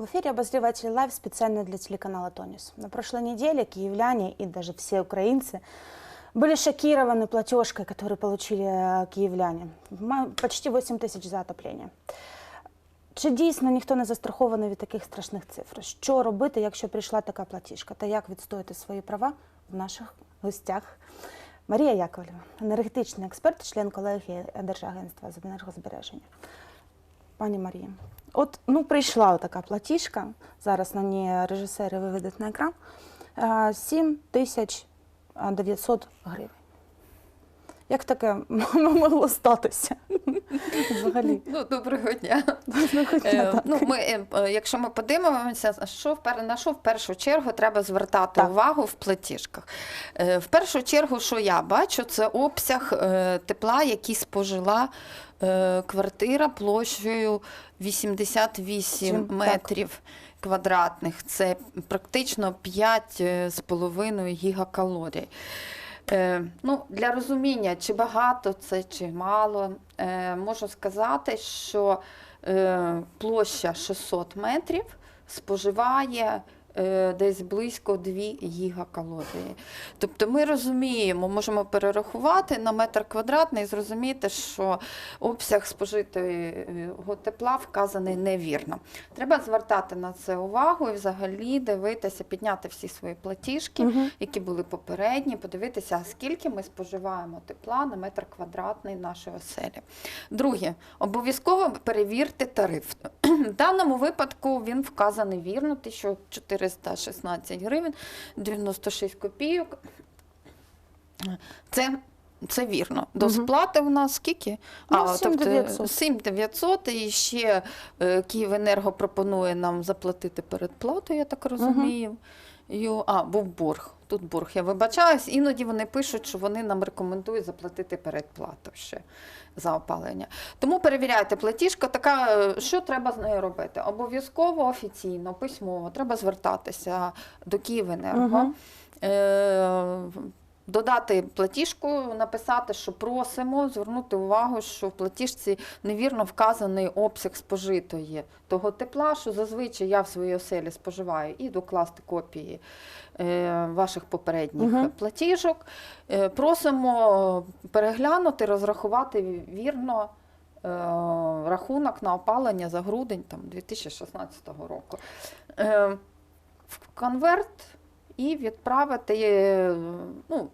В эфире обозреватель Лайв специально для телеканала Тонис. На прошлой неделе киевляне и даже все украинцы были шокированы платежкой, которую получили э, киевляне. Ма- Почти 8 тисяч за отоплення. Чи дійсно ніхто не застрахований від таких страшних цифр? Що робити, якщо прийшла така платіжка? Та як відстояти свої права в наших гостях? Марія Яковлєва, енергетичний експерт, член колегії Держагентства з енергозбереження. Пані Марія, от ну прийшла така платіжка. Зараз на ній режисери виведуть на екран. Е, 7 тисяч е, 900 гривень. Як таке могло статися? Взагалі. Ну, доброго дня. Хоч не Е, так. ну, ми, е, е, якщо ми подивимося, що на що в першу чергу треба звертати Так. увагу в платіжках. В першу чергу, що я бачу, це обсяг тепла, який спожила квартира площею 88 Чим? Так. метрів квадратних. Це практично 5,5 гігакалорій. Е, ну, для розуміння, чи багато це, чи мало, е, можу сказати, що е, площа 600 метрів споживає е, десь близько 2 гігакалорії. Тобто ми розуміємо, можемо перерахувати на метр квадратний і зрозуміти, що обсяг спожитого тепла вказаний невірно. Треба звертати на це увагу і взагалі дивитися, підняти всі свої платіжки, Мгм. які були попередні, подивитися, скільки ми споживаємо тепла на метр квадратний нашої оселі. Друге, обов'язково перевірте тариф. В даному випадку він вказаний вірно, 1416 гривень 96 копійок. Це це вірно. До сплати в нас скільки? Ну, 7900. 7900. І ще е, Київенерго пропонує нам заплатити передплату, я так розумію. Ю- А, був борг. Тут борг. Я вибачаюсь. Іноді вони пишуть, що вони нам рекомендують заплатити передплату ще за опалення. Тому перевіряйте платіжка. Така, е, що треба з нею робити? Обов'язково офіційно, письмово. Треба звертатися до Київенерго. Мгм. Е, Додати платіжку, написати, що просимо, звернути увагу, що в платіжці невірно вказаний обсяг спожитої того тепла, що зазвичай я в своїй оселі споживаю, і докласти копії е, ваших попередніх Мгм. платіжок. Е, просимо переглянути, розрахувати вірно. е, Рахунок на опалення за грудень там, 2016 року. Е, В конверт і відправити. е, Ну,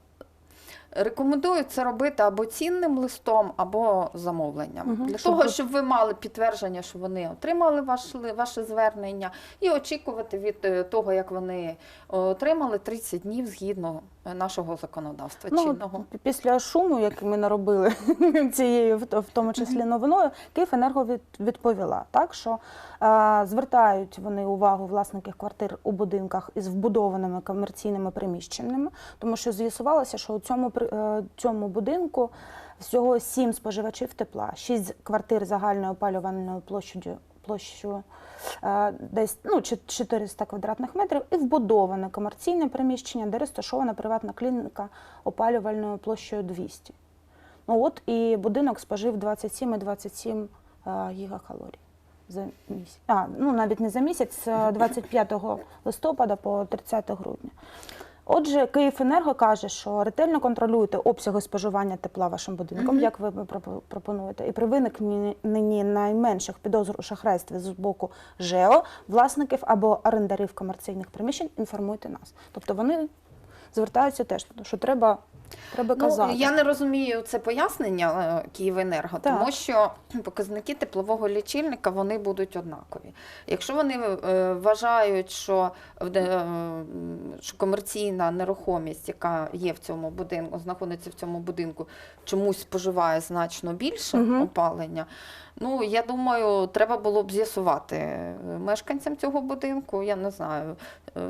рекомендую це робити або цінним листом, або замовленням. угу. Для щоб того, щоб ви мали підтвердження, що вони отримали ваше, ваше звернення, і очікувати від е, того, як вони отримали 30 днів згідно е, нашого законодавства Ну, чинного. після шуму, який ми наробили цією, в тому числі новиною, Київенерго від, відповіла так, що е, звертають вони увагу власників квартир у будинках із вбудованими комерційними приміщеннями, тому що з'ясувалося, що у цьому е, цьому будинку всього сім споживачів тепла, шість квартир загальною опалювальною площадю площею е, десь ну, 400 квадратних метрів і вбудоване комерційне приміщення, де розташована приватна клініка опалювальною площею 200. Ну от і будинок спожив 27,27 е, гігакалорій за місяць. А, ну навіть не за місяць, з 25 листопада по 30 грудня. Отже, Київенерго каже, що ретельно контролюєте обсяги споживання тепла вашим будинком, Мгм. як ви пропонуєте, і при виникненні найменших підозр у шахрайстві з боку ЖЕО, власників або орендарів комерційних приміщень інформуйте нас. Тобто вони звертаються теж, що треба, треба казати. Ну, я не розумію це пояснення е, Київенерго, Так. тому що показники теплового лічильника вони будуть однакові. Якщо вони е, вважають, що, е, що комерційна нерухомість, яка є в цьому будинку, знаходиться в цьому будинку, чомусь споживає значно більше Мгм. опалення. Ну, я думаю, треба було б з'ясувати мешканцям цього будинку. Я не знаю,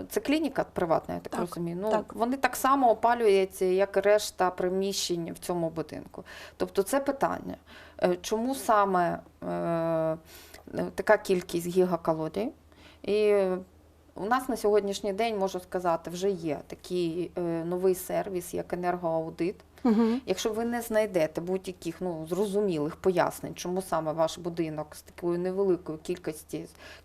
це клініка приватна, я так, Так, розумію. Ну, так. Вони так само опалюються, як і решта приміщень в цьому будинку. Тобто це питання. Е, Чому саме е, така кількість гігакалорій? І у нас на сьогоднішній день, можу сказати, вже є такий е, новий сервіс, як енергоаудит. Угу. Якщо ви не знайдете будь-яких ну, зрозумілих пояснень, чому саме ваш будинок з такою невеликою кількістю,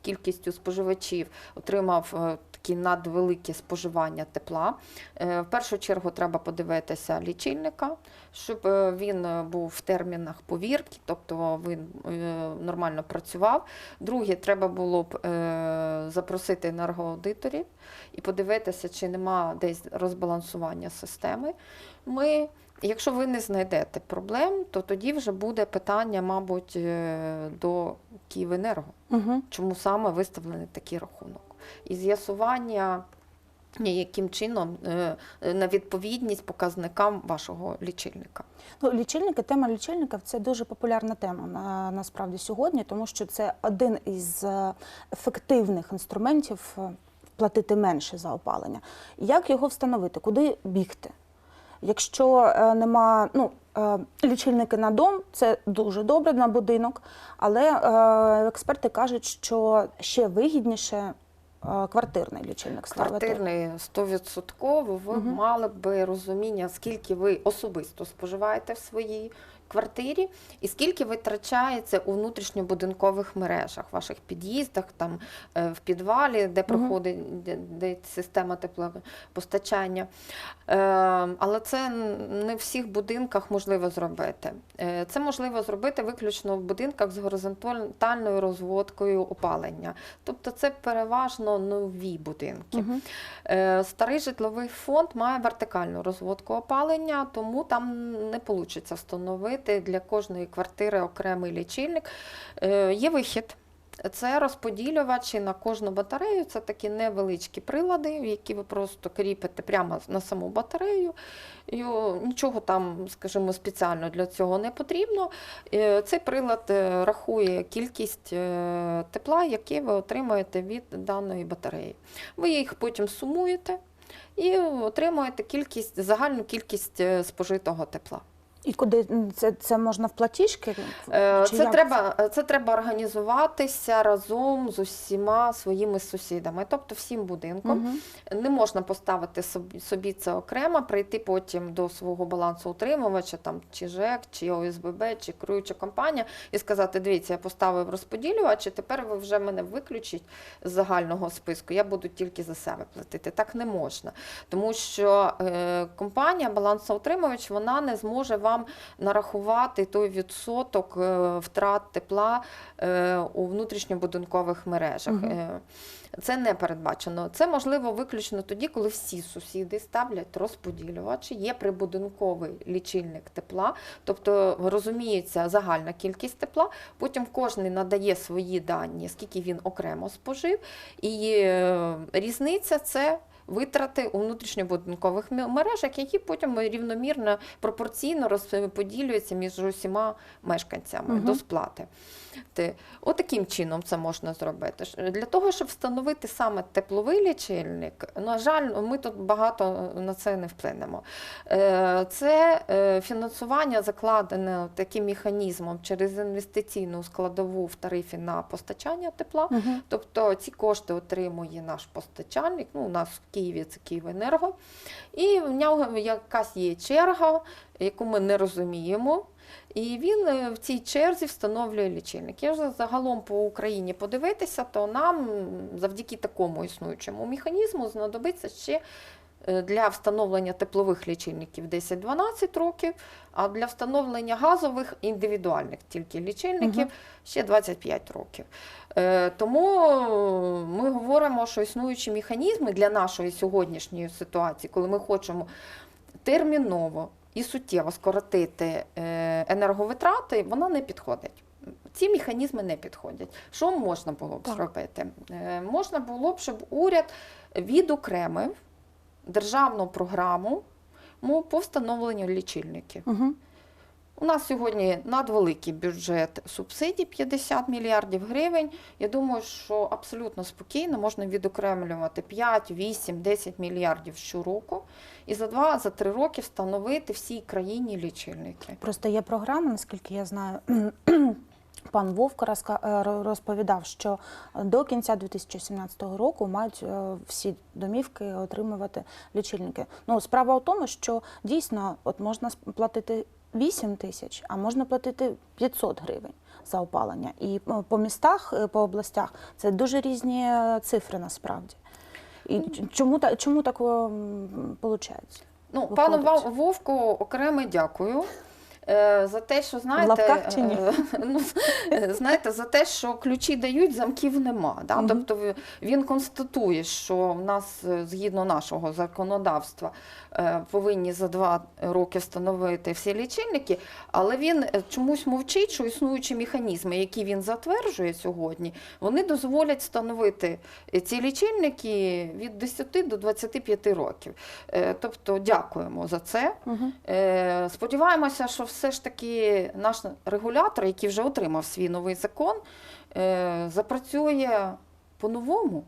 кількістю споживачів отримав е, такі надвелике споживання тепла, е, в першу чергу треба подивитися лічильника, щоб е, він був в термінах повірки, тобто він нормально працював. Друге, треба було б запросити енергоаудиторів і подивитися, чи нема десь розбалансування системи. Ми Якщо ви не знайдете проблем, то тоді вже буде питання, мабуть, е, до Київенерго, Угу. чому саме виставлений такий рахунок. І з'ясування, яким чином е, на відповідність показникам вашого лічильника. Ну, лічильники, тема лічильників це дуже популярна тема на, насправді сьогодні, тому що це один із е, ефективних інструментів платити менше за опалення. Як його встановити? Куди бігти? Якщо е, нема ну, е, лічильники на дом, це дуже добре на будинок, але е, експерти кажуть, що ще вигідніше квартирний лічильник ставити. Квартирний 100% ви Мгм. мали б розуміння, скільки ви особисто споживаєте в своїй квартирі, і скільки витрачається у внутрішньобудинкових мережах, ваших під'їздах, там е, в підвалі, де проходить де, де система теплопостачання. Е, Але це не в всіх будинках можливо зробити. Е, Це можливо зробити виключно в будинках з горизонтальною розводкою опалення. Тобто це переважно нові будинки. Мгм. Е, Старий житловий фонд має вертикальну розводку опалення, тому там не вийде встановити для кожної квартири окремий лічильник. Е, Є вихід. Це розподілювачі на кожну батарею. Це такі невеличкі прилади, які ви просто кріпите прямо на саму батарею. Нічого там, скажімо, спеціально для цього не потрібно. Е, Цей прилад е, рахує кількість тепла, яке ви отримуєте від даної батареї. Ви їх потім сумуєте і отримуєте кількість, загальну кількість спожитого тепла. І куди це, це можна в платіжки? Е, Чи Це як? треба, це треба організуватися разом з усіма своїми сусідами, тобто всім будинком. Мгм. Не можна поставити собі, це окремо, прийти потім до свого балансоутримувача, там, чи ЖЕК, чи ОСББ, чи керуюча компанія, і сказати: дивіться, я поставив розподілювач, і тепер ви вже мене виключіть з загального списку. Я буду тільки за себе платити. Так не можна. Тому що е, компанія, балансоутримувач, вона не зможе вам нарахувати той відсоток е, втрат тепла е, у внутрішньобудинкових мережах. Е, це не передбачено. Це можливо виключно тоді, коли всі сусіди ставлять розподілювачі, є прибудинковий лічильник тепла, тобто розуміється загальна кількість тепла. Потім кожен надає свої дані, скільки він окремо спожив, і різниця це. Витрати у внутрішньобудинкових мережах, які потім рівномірно пропорційно розподілюються між усіма мешканцями Мгм. до сплати. Ти- Отаким чином це можна зробити. Для того, щоб встановити саме тепловий лічильник, на жаль, ми тут багато на це не вплинемо. Е, Це е, фінансування закладене таким механізмом через інвестиційну складову в тарифі на постачання тепла. Мгм. Тобто ці кошти отримує наш постачальник, ну у нас Києві це Київенерго, і в нього якась є черга, яку ми не розуміємо. І він е, в цій черзі встановлює лічильник. Якщо загалом по Україні подивитися, то нам завдяки такому існуючому механізму знадобиться ще для встановлення теплових лічильників 10-12 років, а для встановлення газових індивідуальних тільки лічильників Мгм. ще 25 років. Е, Тому е, ми говоримо, що існуючі механізми для нашої сьогоднішньої ситуації, коли ми хочемо терміново і суттєво скоротити е, енерговитрати, вона не підходить. Ці механізми не підходять. Що можна було б Так. зробити? Е, Можна було б, щоб уряд відокремив державну програму по встановленню лічильників. Мгм. У нас сьогодні надвеликий бюджет субсидій 50 мільярдів гривень. Я думаю, що абсолютно спокійно можна відокремлювати 5, 8, 10 мільярдів щороку і за 2 за роки встановити всій країні лічильники. Просто є програма, наскільки я знаю. Пан Вовк е, розповідав, що до кінця 2017 року мають е, всі домівки отримувати лічильники. Ну, справа в тому, що дійсно от можна платити 8 тисяч, а можна платити 500 гривень за опалення. І е, по містах, по областях це дуже різні цифри насправді. І чому, та- чому так виходить? Ну, пану. Вовку окремо дякую. Е, За те, що знаєте, лапках чи ні? е, ну, е, знаєте, за те, що ключі дають, замків нема. Да? Мгм. Тобто він констатує, що в нас е, згідно нашого законодавства повинні за два роки встановити всі лічильники, але він чомусь мовчить, що існуючі механізми, які він затверджує сьогодні, вони дозволять встановити ці лічильники від 10 до 25 років. Тобто дякуємо за це. Угу. Сподіваємося, що все ж таки наш регулятор, який вже отримав свій новий закон, е, запрацює по-новому.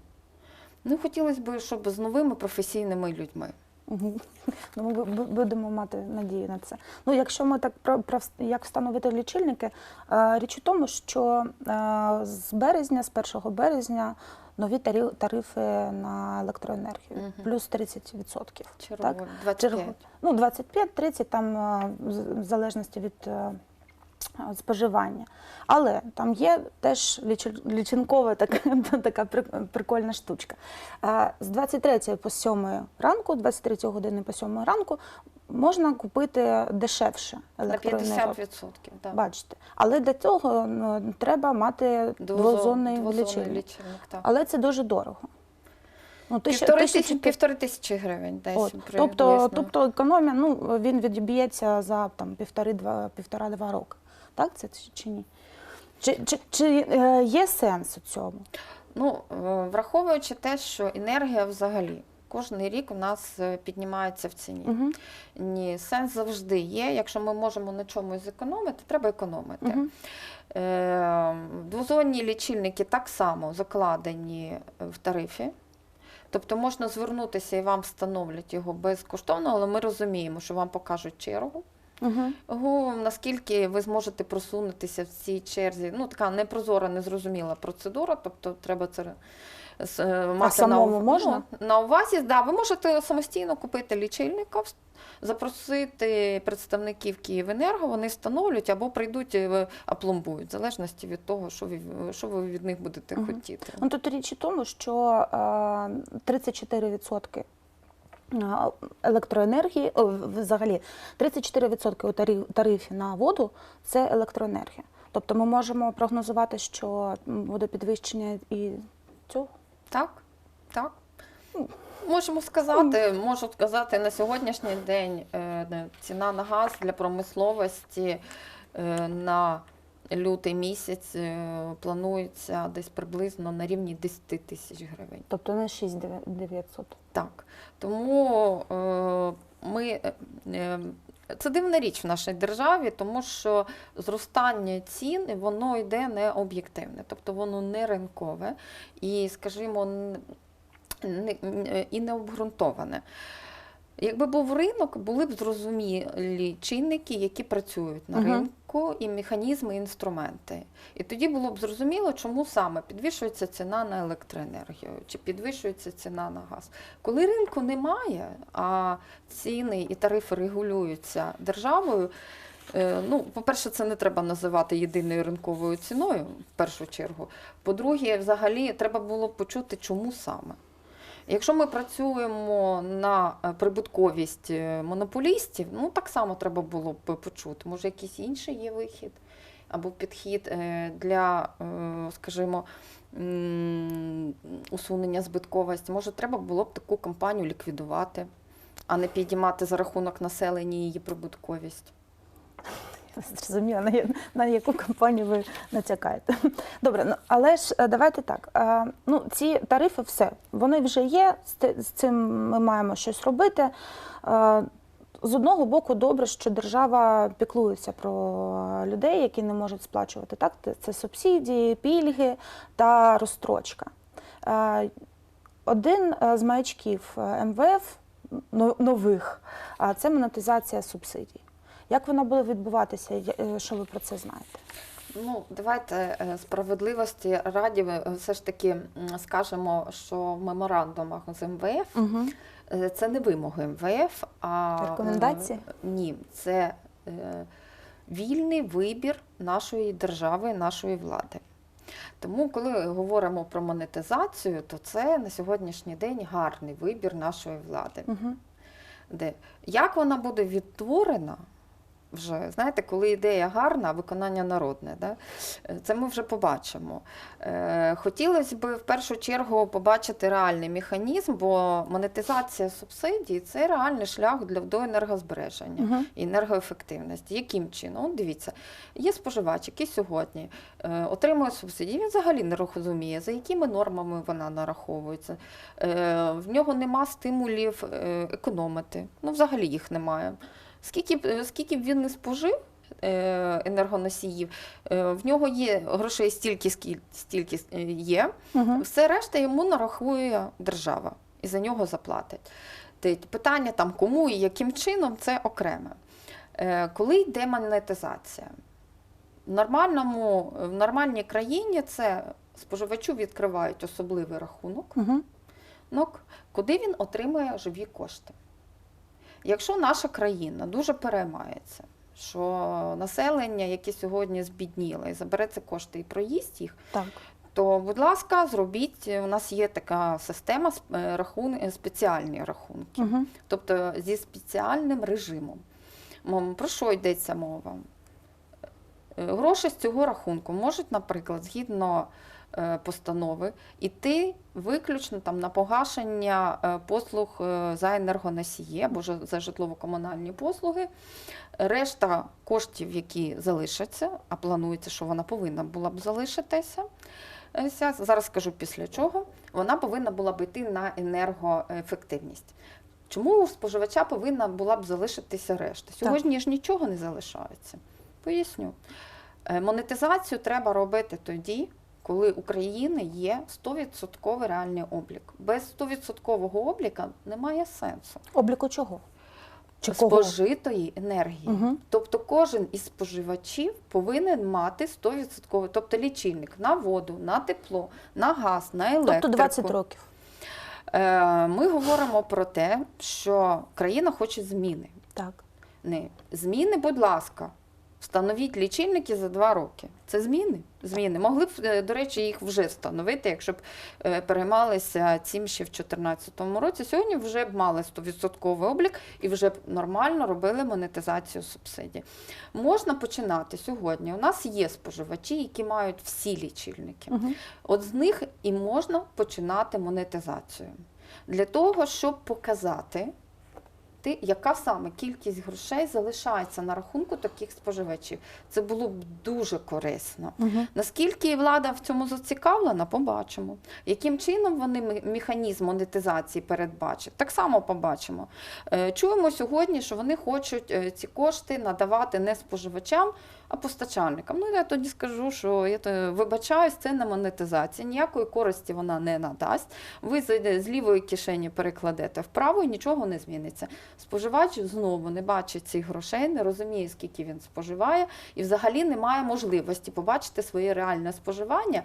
Ну, хотілося б, щоб з новими професійними людьми. Ну, ми бу- бу- будемо мати надію на це. Ну, якщо ми так про, про як встановити лічильники, е, річ у тому, що е, з березня, з 1 березня, нові тарифи на електроенергію угу. плюс 30%. Чергово, Так? 25. Ну, 25-30, там е, в залежності від е, споживання. Але там є теж лічинкова така, така прикольна штучка. Е, З 23 по 7 ранку, 23 години по 7 ранку можна купити дешевше На електроенергію. 50%. Да. Бачите. Але для цього ну, треба мати двозонний лічильник. лічильник так. Але це дуже дорого. Ну, тисяча- Півтори тисячі тисячі, півтори тисячі гривень десь. От, приблизно. тобто, тобто економія, ну він відб'ється за там півтори-два півтора-два роки. Так це чи- ні? Чи, чи, чи е, є сенс у цьому? Ну, е, враховуючи те, що енергія взагалі кожен рік у нас е, піднімається в ціні. Угу. Ні, сенс завжди є. Якщо ми можемо на чомусь зекономити, треба економити. Угу. Е, Двозонні лічильники так само закладені в тарифі. Тобто можна звернутися і вам встановлять його безкоштовно, але ми розуміємо, що вам покажуть чергу. Угу. Наскільки ви зможете просунутися в цій черзі? Ну, така непрозора, незрозуміла процедура, тобто треба це з- е, мати самому на, ув- можна? ну, на увазі. Да, ви можете самостійно купити лічильника, запросити представників Київенерго, вони встановлюють або прийдуть і опломбують, в залежності від того, що ви, що ви від них будете Мгм. хотіти. Ну тут річ у тому, що е, 34% е, електроенергії, взагалі 34% у тарифі на воду це електроенергія. Тобто ми можемо прогнозувати, що буде підвищення і цього. Так, так. Можемо сказати, можу сказати на сьогоднішній день е, ціна на газ для промисловості е, на лютий місяць е, планується десь приблизно на рівні 10 тисяч гривень. Тобто не 6900. Так. Тому е, ми. е, Це дивна річ в нашій державі, тому що зростання цін воно йде не об'єктивне, тобто воно не ринкове і, скажімо, і не обґрунтоване. Якби був ринок, були б зрозумілі чинники, які працюють на Мгм. ринку, і механізми, і інструменти. І тоді було б зрозуміло, чому саме підвищується ціна на електроенергію чи підвищується ціна на газ. Коли ринку немає, а ціни і тарифи регулюються державою. е, Ну, по-перше, це не треба називати єдиною ринковою ціною в першу чергу. По-друге, взагалі треба було почути, чому саме. Якщо ми працюємо на е, прибутковість е, монополістів, ну так само треба було б почути. Може, якийсь інший є вихід або підхід е, для, скажімо, усунення збитковості. Може, треба було б таку компанію ліквідувати, а не підіймати за рахунок населення її прибутковість. Зрозуміло, на, на яку компанію ви натякаєте. Добре, ну але ж е, давайте так. е, Ну, ці тарифи, все, вони вже є. З цим ми маємо щось робити. Е, З одного боку, добре, що держава піклується про людей, які не можуть сплачувати. Так, Це- субсидії, пільги та розстрочка. Один з маячків МВФ нових це монетизація субсидій. Як вона буде відбуватися? Е, Що ви про це знаєте? Ну, давайте е, справедливості раді е, все ж таки скажемо, що в меморандумах з МВФ Угу. це не вимоги МВФ, а Рекомендації? Ні, це вільний вибір нашої держави, нашої влади. Тому, коли говоримо про монетизацію, то це на сьогоднішній день гарний вибір нашої влади. Угу. Де як вона буде відтворена, вже знаєте, коли ідея гарна, а виконання народне, да? е, це ми вже побачимо. Е, хотілося б в першу чергу побачити реальний механізм, бо монетизація субсидій це реальний шлях для до енергозбереження Угу. і енергоефективності. Яким чином? Дивіться, є споживач, який сьогодні е, отримує субсидії, він взагалі не розуміє, за якими нормами вона нараховується. В нього нема стимулів економити. Ну, взагалі їх немає. Скільки, б- е, скільки б він не спожив е, енергоносіїв, е, в нього є грошей стільки, стільки є, Угу. все решта йому нарахує держава і за нього заплатить. Питання там кому і яким чином це окреме. Коли йде монетизація? В, нормальному, в нормальній країні це споживачу відкривають особливий рахунок, Угу. куди він отримує живі кошти. Якщо наша країна дуже переймається, що населення, яке сьогодні збідніло, і забере ці кошти і проїсть їх, Так. то, будь ласка, зробіть. У нас є така система сп- рахун... е, спеціальні рахунки, Угу. тобто зі спеціальним режимом. Про що йдеться мова? Е, Гроші з цього рахунку можуть, наприклад, згідно е, постанови, іти виключно там, на погашення е, послуг е, за енергоносії або за житлово-комунальні послуги. Решта коштів, які залишаться, а планується, що вона повинна була б залишитися. е, Зараз скажу після чого. Вона повинна була б йти на енергоефективність. Чому у споживача повинна була б залишитися решта? Сьогодні ж нічого не залишається. Поясню. Е, Монетизацію треба робити тоді, коли у країни є 100% реальний облік. Без 100% обліка немає сенсу Обліку чого? Чи кого? спожитої енергії. Угу. Тобто кожен із споживачів повинен мати 100%, тобто лічильник на воду, на тепло, на газ, на електрику. Тобто 20 років. Е, Ми говоримо про те, що країна хоче зміни. Так. Не зміни, будь ласка, встановіть лічильники за два роки. Це зміни. Зміни. Могли б, е, до речі, їх вже встановити, якщо б е, переймалися цим ще в 2014 році. Сьогодні вже б мали 100% облік і вже б нормально робили монетизацію субсидій. Можна починати сьогодні. У нас є споживачі, які мають всі лічильники. Угу. От з них і можна починати монетизацію. Для того, щоб показати, ти, яка саме кількість грошей залишається на рахунку таких споживачів. Це було б дуже корисно. Угу. Наскільки влада в цьому зацікавлена, побачимо. Яким чином вони ме- механізм монетизації передбачать, так само побачимо. Е, Чуємо сьогодні, що вони хочуть е, ці кошти надавати не споживачам, постачальникам. Ну я тоді скажу, що я то вибачаюсь, це не монетизація. Ніякої користі вона не надасть. Ви з з лівої кишені перекладете вправо і нічого не зміниться. Споживач знову не бачить цих грошей, не розуміє, скільки він споживає, і взагалі не має можливості побачити своє реальне споживання.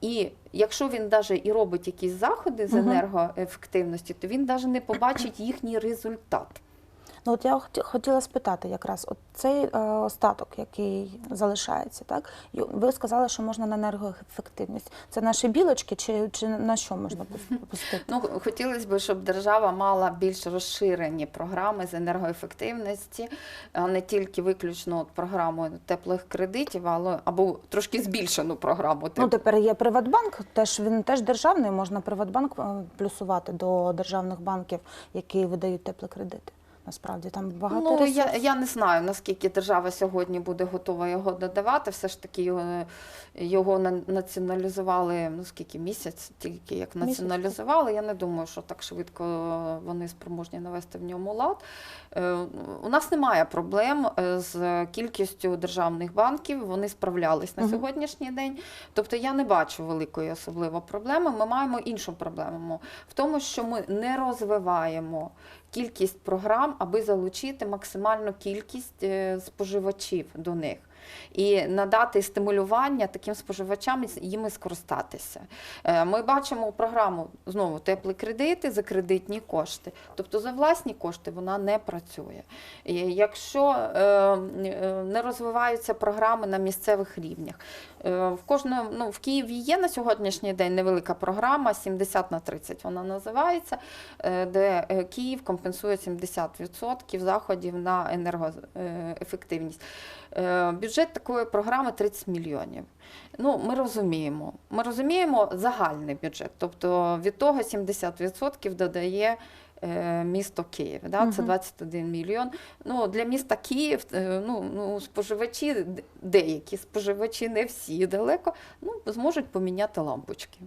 І якщо він навіть і робить якісь заходи з енергоефективності, то він навіть не побачить їхній результат. Ну от я хот- хотіла спитати якраз от цей е, остаток, який залишається, так? Ви сказали, що можна на енергоефективність. Це наші білочки, чи, чи на що можна пустити? Ну, хотілося б, щоб держава мала більш розширені програми з енергоефективності, а не тільки виключно от програму теплих кредитів, але або трошки збільшену програму. Ну, тепер є Приватбанк, теж він теж державний, можна Приватбанк е, плюсувати до державних банків, які видають теплі кредити. Насправді там багато Ну, ресурсів. я, я не знаю, наскільки держава сьогодні буде готова його додавати. Все ж таки його, його націоналізували ну, скільки місяць, тільки як Місяць. націоналізували. Я не думаю, що так швидко вони спроможні навести в ньому лад. Е, У нас немає проблем е, з кількістю державних банків. Вони справлялись на Мгм. сьогоднішній день. Тобто я не бачу великої особливо проблеми. Ми маємо іншу проблему в тому, що ми не розвиваємо кількість програм, аби залучити максимальну кількість е, споживачів до них. І надати стимулювання таким споживачам і їми скористатися. Е, Ми бачимо програму знову теплі кредити за кредитні кошти. Тобто за власні кошти вона не працює. І Якщо е, е, не розвиваються програми на місцевих рівнях, в кожному ну, в Києві є на сьогоднішній день невелика програма 70 на 30 вона називається, де Київ компенсує 70% заходів на енергоефективність. Е, Бюджет такої програми 30 мільйонів. Ну, ми розуміємо. Ми розуміємо загальний бюджет. Тобто від того 70% додає е, місто Київ. Да? Це 21 мільйон. Ну, для міста Київ е, ну, ну, споживачі, деякі споживачі, не всі далеко, ну, зможуть поміняти лампочки.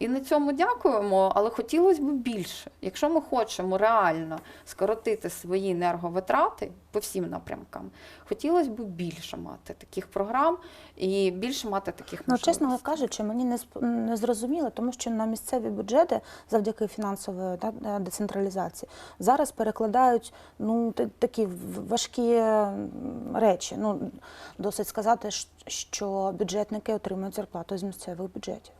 І на цьому дякуємо, але хотілося б більше. Якщо ми хочемо реально скоротити свої енерговитрати по всім напрямкам, хотілося б більше мати таких програм і більше мати таких Ну, чесно кажучи, мені не не зрозуміло, тому що на місцеві бюджети завдяки фінансової е, децентралізації зараз перекладають ну такі важкі речі. Ну досить сказати, що бюджетники отримують зарплату з місцевих бюджетів.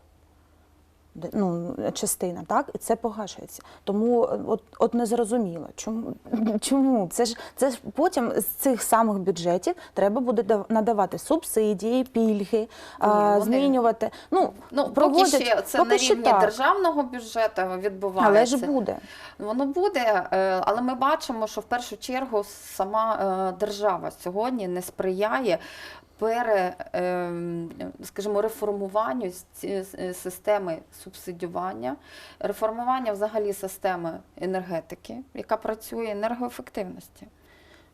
Ну, частина, так, і це погашується. Тому е, от, от не зрозуміло, чому, чому? Це ж це ж потім з цих самих бюджетів треба буде дав- надавати субсидії, пільги, а, вони- змінювати. Ну, Ну, проводять- поки ще це поки на рівні так. державного бюджету відбувається. але ж буде. Воно буде, е, але ми бачимо, що в першу чергу сама е, держава сьогодні не сприяє пере, ем, скажімо, реформуванню е, системи субсидіювання, реформування взагалі системи енергетики, яка працює енергоефективності.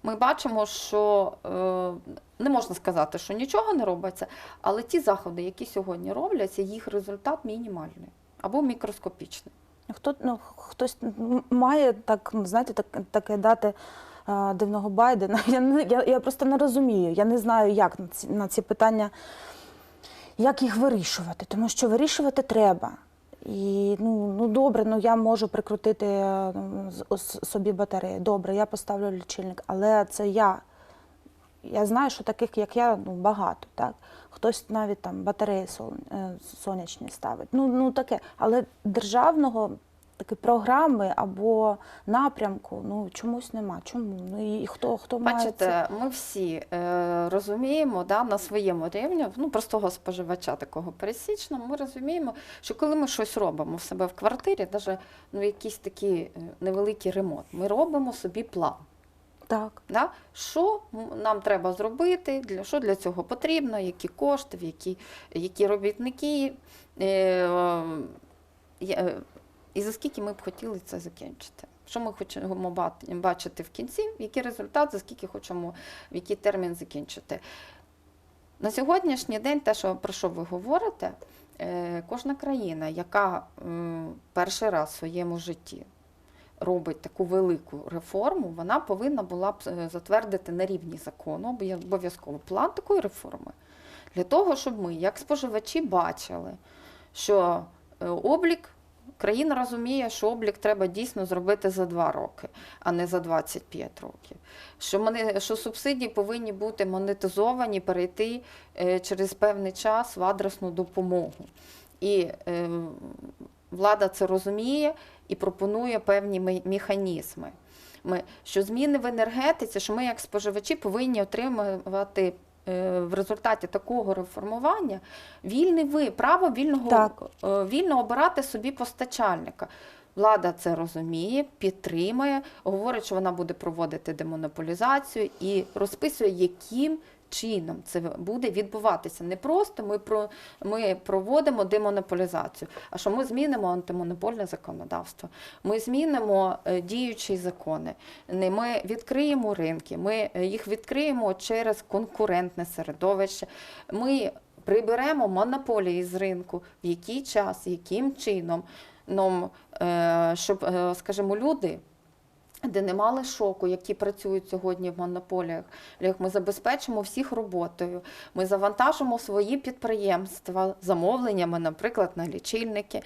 Ми бачимо, що е, не можна сказати, що нічого не робиться, але ті заходи, які сьогодні робляться, їх результат мінімальний або мікроскопічний. Хто ну хтось має так, знаєте, так таке дати дивного Байдена. Я я, я просто не розумію. Я не знаю, як на ці на ці питання, як їх вирішувати, тому що вирішувати треба. І ну, ну добре, ну я можу прикрутити е, собі батареї. Добре, я поставлю лічильник, але це я. Я знаю, що таких, як я, ну багато, так. Хтось навіть там батареї е, сонячні ставить. Ну, ну таке. Але державного такі програми або напрямку ну чомусь нема. Чому? Ну і хто хто має це? Бачите, ми всі е, розуміємо да, на своєму рівні, ну простого споживача такого пересічного, ми розуміємо, що коли ми щось робимо в себе в квартирі, навіть ну, якийсь такий е, невеликий ремонт, ми робимо собі план. Так. Да? Що нам треба зробити, для, що для цього потрібно, які кошти, які, які робітники, е, е, і за скільки ми б хотіли це закінчити. Що ми хочемо бачити в кінці, який результат, за скільки хочемо, в який термін закінчити. На сьогоднішній день, те, про що ви говорите, е, кожна країна, яка перший раз в своєму житті робить таку велику реформу, вона повинна була б е, затвердити на рівні закону обов'я- обов'язково план такої реформи. Для того, щоб ми, як споживачі, бачили, що е, облік, країна розуміє, що облік треба дійсно зробити за 2 роки, а не за 25 років. Що, мони- що субсидії повинні бути монетизовані, перейти е, через певний час в адресну допомогу. І е, влада це розуміє і пропонує певні механізми. Ми, що зміни в енергетиці, що ми як споживачі повинні отримувати в результаті такого реформування вільний ви, право вільного, Так. е, вільно обирати собі постачальника. Влада це розуміє, підтримує, говорить, що вона буде проводити демонополізацію і розписує, яким чином це буде відбуватися. Не просто ми, про, ми проводимо демонополізацію, а що ми змінимо антимонопольне законодавство, ми змінимо е, діючі закони, ми відкриємо ринки, ми е, їх відкриємо через конкурентне середовище. Ми приберемо монополії з ринку, в який час, яким чином, ну, е, щоб, скажімо, люди. Де не мали шоку, які працюють сьогодні в монополіях, ми забезпечимо всіх роботою. Ми завантажимо свої підприємства замовленнями, наприклад, на лічильники.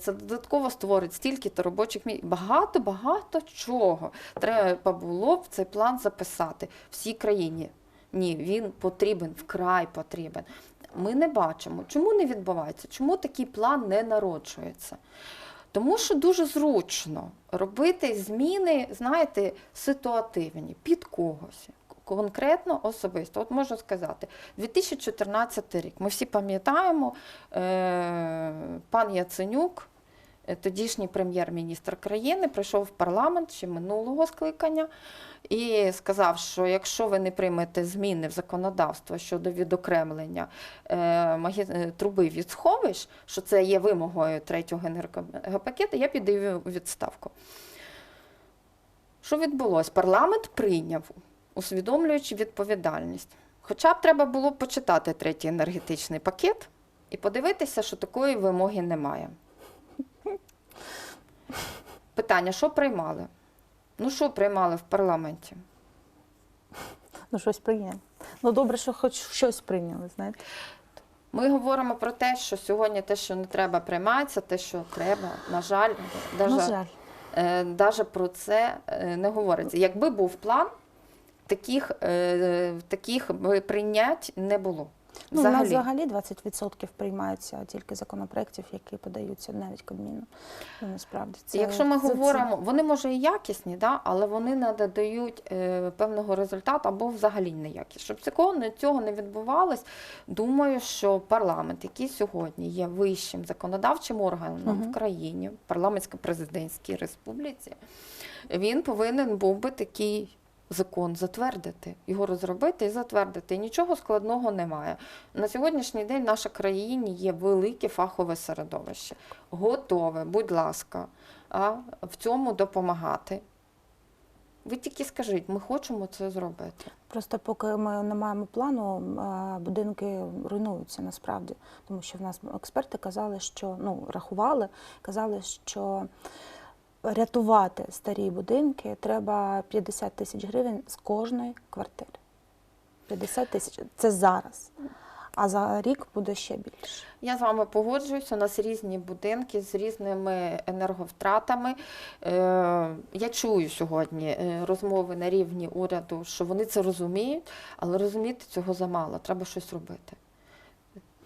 Це додатково створить стільки-то робочих місць. Багато, багато чого треба було б цей план записати всій країні. Ні, він потрібен, вкрай потрібен. Ми не бачимо, чому не відбувається, чому такий план не народжується. Тому що дуже зручно робити зміни, знаєте, ситуативні під когось. Конкретно особисто, от можу сказати, 2014 рік. Ми всі пам'ятаємо, е, пан Яценюк, тодішній прем'єр-міністр країни, прийшов в парламент ще минулого скликання і сказав, що якщо ви не приймете зміни в законодавство щодо відокремлення е, е, труби від сховищ, що це є вимогою третього енергопакету, я піду відставку. Що відбулося? Парламент прийняв, усвідомлюючи відповідальність. Хоча б треба було почитати третій енергетичний пакет і подивитися, що такої вимоги немає. Питання: що приймали? Ну, що приймали в парламенті? Ну, щось прийняли. Ну, добре, що хоч щось прийняли, знаєте. Ми говоримо про те, що сьогодні те, що не треба, приймається, те, що треба, на жаль, даже, На жаль. е, даже про це е, не говориться. Якби був план, таких, е, таких прийнять не було. Ну, у нас Взагалі. взагалі 20% приймаються тільки законопроєктів, які подаються навіть Кабміну. Ну, насправді це Якщо ми це- це- говоримо, вони може і якісні, да, але вони не додають е, певного результату або взагалі не якісні. Щоб цього, не- цього не відбувалось, думаю, що парламент, який сьогодні є вищим законодавчим органом Мгм. в країні, парламентсько-президентській республіці, він повинен був би такий. Закон затвердити, його розробити і затвердити. І нічого складного немає. На сьогоднішній день в нашій країні є велике фахове середовище. Готове, будь ласка, а в цьому допомагати. Ви тільки скажіть, ми хочемо це зробити. Просто поки ми не маємо плану, будинки руйнуються насправді. Тому що в нас експерти казали, що ну, рахували, казали, що рятувати старі будинки треба 50 тисяч гривень з кожної квартири. 50 тисяч це зараз. А за рік буде ще більше. Я з вами погоджуюся. У нас різні будинки з різними енерговтратами. Е, я чую сьогодні е, розмови на рівні уряду, що вони це розуміють, але розуміти цього замало. Треба щось робити.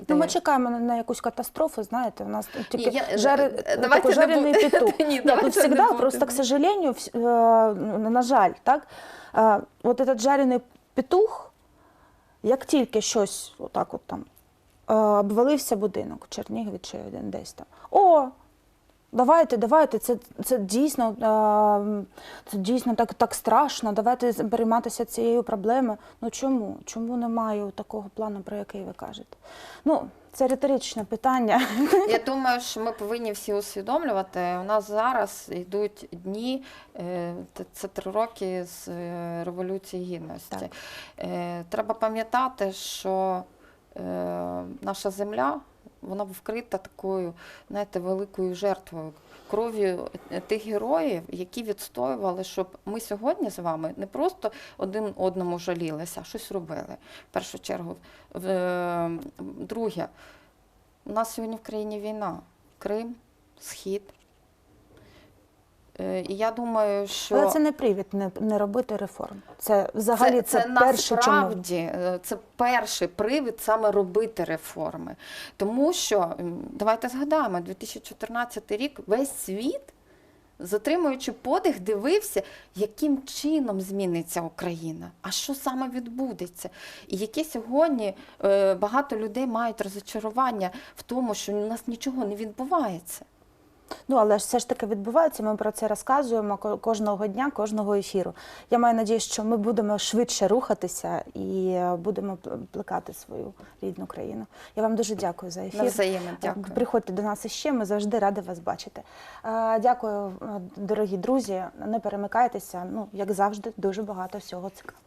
Ну, ми Де- чекаємо на, на якусь катастрофу, знаєте, у нас тільки Ні, я- жари, е, такий давайте не жарений бу- петух. Ні, Нет, давайте тут не всегда, будемо. просто, к сожалению, вс- э, ну, на жаль, так, э, вот этот жарений петух, як тільки щось отак от там е, обвалився будинок в Чернігові чи один десь там. О, давайте, давайте, це, це дійсно, це дійсно так, так страшно. Давайте перейматися цією проблемою. Ну чому? Чому немає такого плану, про який ви кажете? Ну, це риторичне питання. Я думаю, що ми повинні всі усвідомлювати. У нас зараз йдуть дні, е, це три роки з е, Революції Гідності. Так. Е, Треба пам'ятати, що наша земля вона вкрита такою, знаєте, великою жертвою. Кров'ю тих героїв, які відстоювали, щоб ми сьогодні з вами не просто один одному жалілися, а щось робили. В першу чергу. Е, Друге, у нас сьогодні в країні війна. Крим, Схід. Е, І я думаю, що Але це не привід не, не робити реформ. Це взагалі це, перше, чому насправді е, це перший привід саме робити реформи. Тому що давайте згадаємо, 2014 рік весь світ. Затримуючи подих, дивився, яким чином зміниться Україна, а що саме відбудеться. І яке сьогодні е, багато людей мають розочарування в тому, що у нас нічого не відбувається. Ну, але ж все ж таки відбувається. Ми про це розказуємо кожного дня, кожного ефіру. Я маю надію, що ми будемо швидше рухатися і е, будемо плекати свою рідну країну. Я вам дуже дякую за ефір. Навзаємно Е, дякую. Приходьте до нас іще, ми завжди раді вас бачити. Е, Дякую, дорогі друзі. Не перемикайтеся. Ну, як завжди, дуже багато всього цікавого.